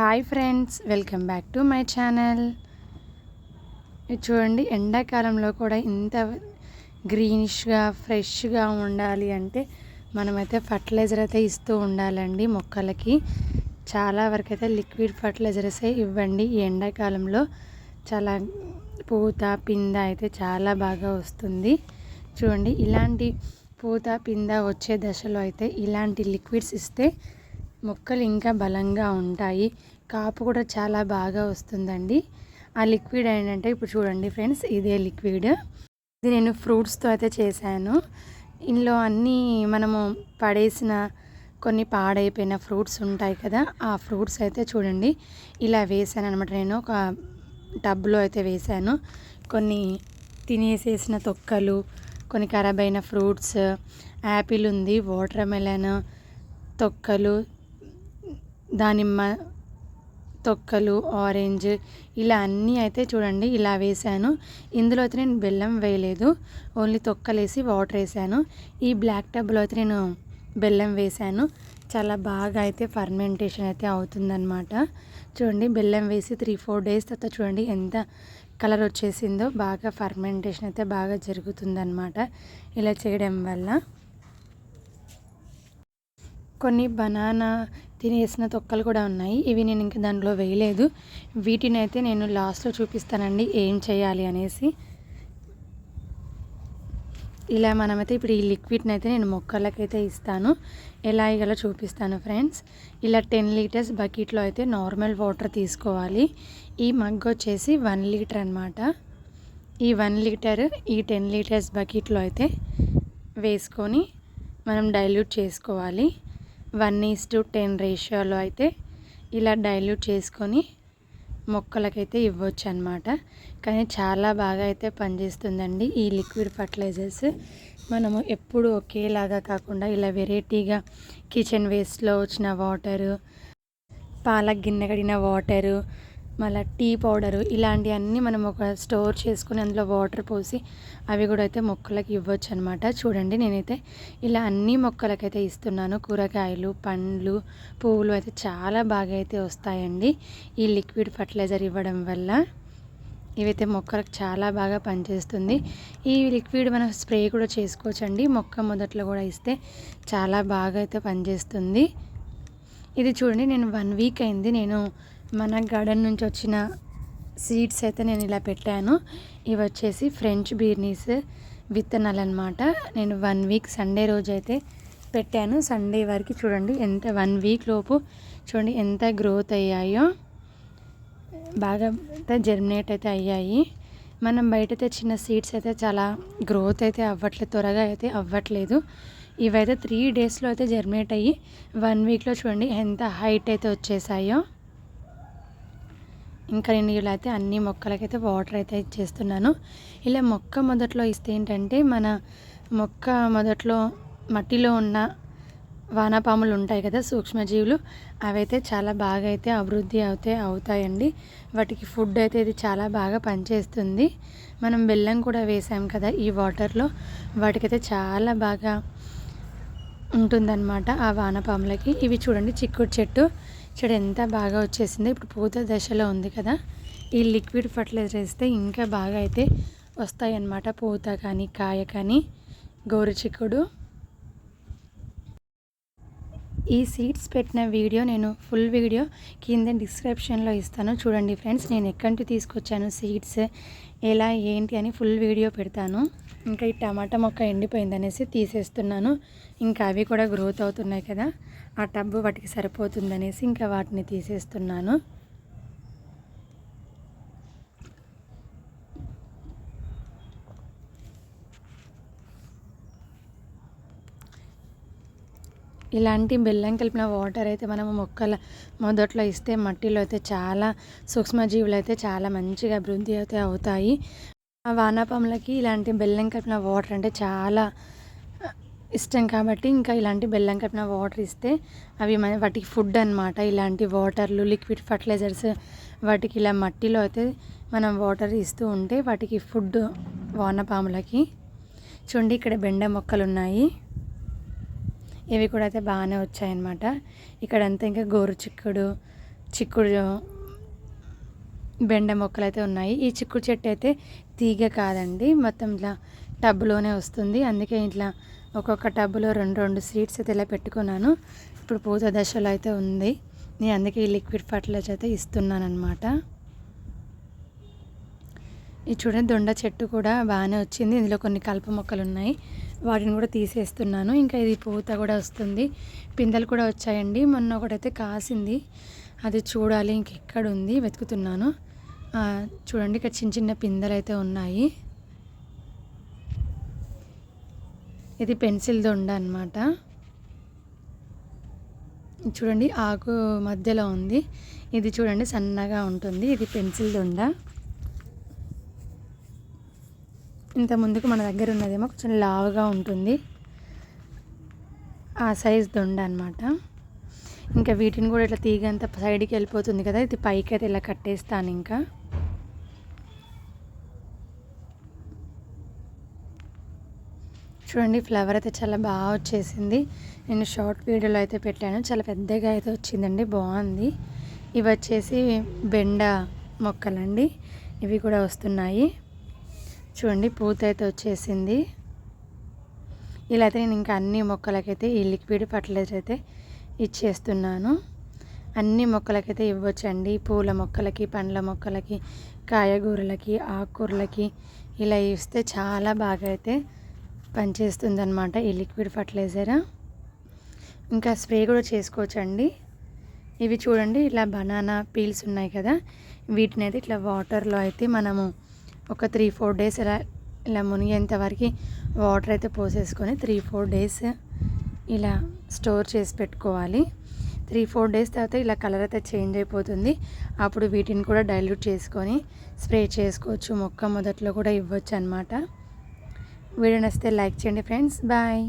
Hi friends welcome back to my channel. చూడండి ఎండాకాలంలో కూడా ఇంత గ్రీనిష్గా ఫ్రెష్గా ఉండాలి అంటే మనమైతే ఫర్టిలైజర్ అయితే ఇస్తూ ఉండాలండి మొక్కలకి. చాలా వరకు అయితే లిక్విడ్ ఫర్టిలైజర్సే ఇవ్వండి. ఈ ఎండాకాలంలో చాలా పూత పింద అయితే చాలా బాగా వస్తుంది. చూడండి ఇలాంటి పూత పింద వచ్చే దశలో అయితే ఇలాంటి లిక్విడ్స్ ఇస్తే మొక్కలు ఇంకా బలంగా ఉంటాయి. కాపు కూడా చాలా బాగా వస్తుందండి. ఆ లిక్విడ్ ఏంటంటే ఇప్పుడు చూడండి ఫ్రెండ్స్ ఇదే లిక్విడ్. ఇది నేను ఫ్రూట్స్తో అయితే చేశాను. ఇందులో అన్నీ మనము పడేసిన కొన్ని పాడైపోయిన ఫ్రూట్స్ ఉంటాయి కదా ఆ ఫ్రూట్స్ అయితే చూడండి. ఇలా వేసాను అనమాట నేను ఒక టబ్లో అయితే వేసాను. కొన్ని తినేసేసిన తొక్కలు కొన్ని ఖరాబ్ అయిన ఫ్రూట్స్ యాపిల్ ఉంది వాటర్ మెలన్ తొక్కలు దానిమ్మ తొక్కలు ఆరెంజ్ ఇలా అన్నీ అయితే చూడండి ఇలా వేసాను ఇందులో అయితే నేను బెల్లం వేయలేదు. ఓన్లీ తొక్కలేసి వాటర్ వేసాను ఈ బ్లాక్ టబ్లో అయితే నేను బెల్లం వేసాను చాలా బాగా అయితే ఫర్మెంటేషన్ అయితే అవుతుందన్నమాట. చూడండి బెల్లం వేసి త్రీ ఫోర్ డేస్ తర్వాత చూడండి ఎంత కలర్ వచ్చేసిందో బాగా ఫర్మెంటేషన్ అయితే బాగా జరుగుతుందన్నమాట. ఇలా చేయడం వల్ల. కొన్ని బనానా తినేసిన తొక్కలు కూడా ఉన్నాయి. ఇవి నేను ఇంకా దాంట్లో వేయలేదు. వీటిని అయితే నేను లాస్ట్లో చూపిస్తానండి ఏం చేయాలి అనేసి. ఇలా మనమైతే ఇప్పుడు ఈ లిక్విడ్ని అయితే నేను మొక్కలకైతే ఇస్తాను. ఎలా ఇగలో చూపిస్తాను ఫ్రెండ్స్ ఇలా టెన్ లీటర్స్ బకెట్లో అయితే నార్మల్ వాటర్ తీసుకోవాలి. ఈ మగ్ వచ్చేసి వన్ లీటర్ అనమాట ఈ వన్ లీటర్ ఈ టెన్ లీటర్స్ బకెట్లో అయితే వేసుకొని మనం డైల్యూట్ చేసుకోవాలి. వన్ ఈస్ టు టెన్ రేషియోలో అయితే ఇలా డైల్యూట్ చేసుకొని మొక్కలకైతే ఇవ్వచ్చు అనమాట కానీ చాలా బాగా అయితే పనిచేస్తుందండి ఈ లిక్విడ్ ఫర్టిలైజర్స్. మనము ఎప్పుడు ఒకేలాగా కాకుండా ఇలా వెరైటీగా కిచెన్ వేస్ట్లో వచ్చిన వాటరు పాలకు గిన్నె కడిగిన వాటరు మళ్ళీ టీ పౌడరు ఇలాంటివన్నీ మనం ఒక స్టోర్ చేసుకుని అందులో వాటర్ పోసి అవి కూడా అయితే మొక్కలకి ఇవ్వచ్చు అనమాట చూడండి నేనైతే ఇలా అన్ని మొక్కలకైతే ఇస్తున్నాను. కూరగాయలు పండ్లు పువ్వులు అయితే చాలా బాగా అయితే వస్తాయండి. ఈ లిక్విడ్ ఫర్టిలైజర్ ఇవ్వడం వల్ల ఇవైతే మొక్కలకు చాలా బాగా పనిచేస్తుంది. ఈ లిక్విడ్ మనం స్ప్రే కూడా చేసుకోవచ్చండి. మొక్క మొదట్లో కూడా ఇస్తే చాలా బాగా అయితే పనిచేస్తుంది. ఇది చూడండి నేను వన్ వీక్ అయింది నేను మన గార్డెన్ నుంచి వచ్చిన సీడ్స్ అయితే నేను ఇలా పెట్టాను. ఇవి వచ్చేసి ఫ్రెంచ్ బీర్నీస్ విత్తనాలు అనమాట నేను వన్ వీక్ సండే రోజు అయితే పెట్టాను. సండే వరకు చూడండి ఎంత వన్ వీక్ లోపు చూడండి ఎంత గ్రోత్ అయ్యాయో. బాగా జర్మినేట్ అయితే అయ్యాయి. మనం బయట తెచ్చిన సీడ్స్ అయితే చాలా గ్రోత్ అయితే అవ్వట్లేదు త్వరగా అయితే అవ్వట్లేదు. ఇవైతే త్రీ డేస్లో అయితే జర్మినేట్ అయ్యి వన్ వీక్లో చూడండి ఎంత హైట్ అయితే వచ్చేసాయో. ఇంకా నేను ఇలా అయితే అన్ని మొక్కలకైతే వాటర్ అయితే ఇచ్చేస్తున్నాను. ఇలా మొక్క మొదట్లో ఇస్తే ఏంటంటే మన మొక్క మొదట్లో మట్టిలో ఉన్న వానపాములు ఉంటాయి కదా సూక్ష్మజీవులు అవైతే చాలా బాగా అయితే అభివృద్ధి అవుతే అవుతాయండి. వాటికి ఫుడ్ అయితే ఇది చాలా బాగా పనిచేస్తుంది. మనం బెల్లం కూడా వేసాం కదా ఈ వాటర్లో వాటికైతే చాలా బాగా ఉంటుందన్నమాట ఆ వానపాములకి. ఇవి చూడండి చిక్కుడు చెట్టు. చూడు ఎంత బాగా వచ్చేసింది. ఇప్పుడు పూత దశలో ఉంది కదా. ఈ లిక్విడ్ ఫర్టిలైజర్ వేస్తే ఇంకా బాగా అయితే వస్తాయి అన్నమాట పూత కానీ కాయ కానీ గోరు చిక్కుడు ఈ సీడ్స్ పెట్టిన వీడియో నేను ఫుల్ వీడియో కింద డిస్క్రిప్షన్లో ఇస్తాను. చూడండి ఫ్రెండ్స్ నేను ఎక్కడి తీసుకొచ్చాను సీడ్స్ ఎలా ఏంటి అని ఫుల్ వీడియో పెడతాను. ఇంకా ఈ టమాటా మొక్క ఎండిపోయింది అనేసి తీసేస్తున్నాను. ఇంకా అవి కూడా గ్రోత్ అవుతున్నాయి కదా. ఆ టబ్బు వాటికి సరిపోతుందనేసి ఇంకా వాటిని తీసేస్తున్నాను. ఇలాంటి బెల్లం కలిపిన వాటర్ అయితే మనము మొక్కల మొదట్లో ఇస్తే మట్టిలో అయితే చాలా సూక్ష్మజీవులు అయితే చాలా మంచిగా అభివృద్ధి అయితే అవుతాయి. ఆ వానాపాములకి ఇలాంటి బెల్లం కలిపిన వాటర్ అంటే చాలా ఇష్టం కాబట్టి ఇంకా ఇలాంటి బెల్లం కలిపిన వాటర్ ఇస్తే అవి మన వాటికి ఫుడ్ అనమాట ఇలాంటి వాటర్లు లిక్విడ్ ఫర్టిలైజర్స్ వాటికి ఇలా మట్టిలో అయితే మనం వాటర్ ఇస్తూ ఉంటే వాటికి ఫుడ్ వానపాములకి. చూడండి ఇక్కడ బెండ మొక్కలు ఉన్నాయి ఇవి కూడా అయితే బాగానే వచ్చాయన్నమాట. ఇక్కడంతా ఇంకా గోరు చిక్కుడు చిక్కుడు బెండ మొక్కలు అయితే ఉన్నాయి. ఈ చిక్కుడు చెట్టు అయితే తీగ కాదండి. మొత్తం ఇట్లా టబ్లోనే వస్తుంది. అందుకే ఇట్లా ఒక్కొక్క టబ్లో రెండు రెండు సీడ్స్ అయితే ఇలా పెట్టుకున్నాను. ఇప్పుడు పూత దశలో అయితే ఉంది. నేను అందుకే ఈ లిక్విడ్ ఫర్టిలైజర్ అయితే ఇస్తున్నాను అనమాట ఇది చూడండి దొండ చెట్టు కూడా బాగానే వచ్చింది. ఇందులో కొన్ని కలుపు మొక్కలు ఉన్నాయి. వాటిని కూడా తీసేస్తున్నాను. ఇంకా ఇది పూత కూడా వస్తుంది. పిందెలు కూడా వచ్చాయండి. మొన్న ఒకటైతే కాసింది. అది చూడాలి ఇంకెక్కడ ఉంది వెతుకుతున్నాను చూడండి ఇక్కడ చిన్న చిన్న పిందెలు అయితే ఉన్నాయి. ఇది పెన్సిల్ దొండ అనమాట చూడండి ఆకు మధ్యలో ఉంది. ఇది చూడండి సన్నగా ఉంటుంది. ఇది పెన్సిల్ దొండ. ఇంత ముందుకు మన దగ్గర ఉన్నదేమో కొంచెం లావుగా ఉంటుంది. ఆ సైజ్ దొండ అనమాట ఇంకా వీటిని కూడా ఇట్లా తీగ అంతా సైడ్కి వెళ్ళిపోతుంది కదా ఇది పైకి అయితే ఇలా కట్టేస్తాను ఇంకా. చూడండి ఫ్లవర్ అయితే చాలా బాగా వచ్చేసింది. నేను షార్ట్ వీడియోలో అయితే పెట్టాను. చాలా పెద్దగా అయితే వచ్చిందండి బాగుంది. ఇవి వచ్చేసి బెండ మొక్కలండి. ఇవి కూడా వస్తున్నాయి. చూడండి పూత అయితే వచ్చేసింది. ఇలా అయితే నేను ఇంకా అన్ని మొక్కలకైతే ఈ లిక్విడ్ ఫర్టిలైజర్ అయితే ఇచ్చేస్తున్నాను. అన్ని మొక్కలకైతే ఇవ్వచ్చండి. పూల మొక్కలకి పండ్ల మొక్కలకి కాయగూరలకి ఆకుకూరలకి ఇలా ఇస్తే చాలా బాగా అయితే పనిచేస్తుంది అనమాట ఈ లిక్విడ్ ఫర్టిలైజర్. ఇంకా స్ప్రే కూడా చేసుకోవచ్చండి. ఇవి చూడండి ఇలా బనానా పీల్స్ ఉన్నాయి కదా వీటిని అయితే ఇట్లా వాటర్లో అయితే మనము ఒక త్రీ ఫోర్ డేస్ ఇలా ఇలా మునిగేంతవరకు వాటర్ అయితే పోసేసుకొని త్రీ ఫోర్ డేస్ ఇలా స్టోర్ చేసి పెట్టుకోవాలి. త్రీ ఫోర్ డేస్ తర్వాత ఇలా కలర్ అయితే చేంజ్ అయిపోతుంది. అప్పుడు వీటిని కూడా డైల్యూట్ చేసుకొని స్ప్రే చేసుకోవచ్చు. మొక్క మొదట్లో కూడా ఇవ్వచ్చు అనమాట వీడియో నచ్చితే లైక్ చేయండి ఫ్రెండ్స్. బాయ్.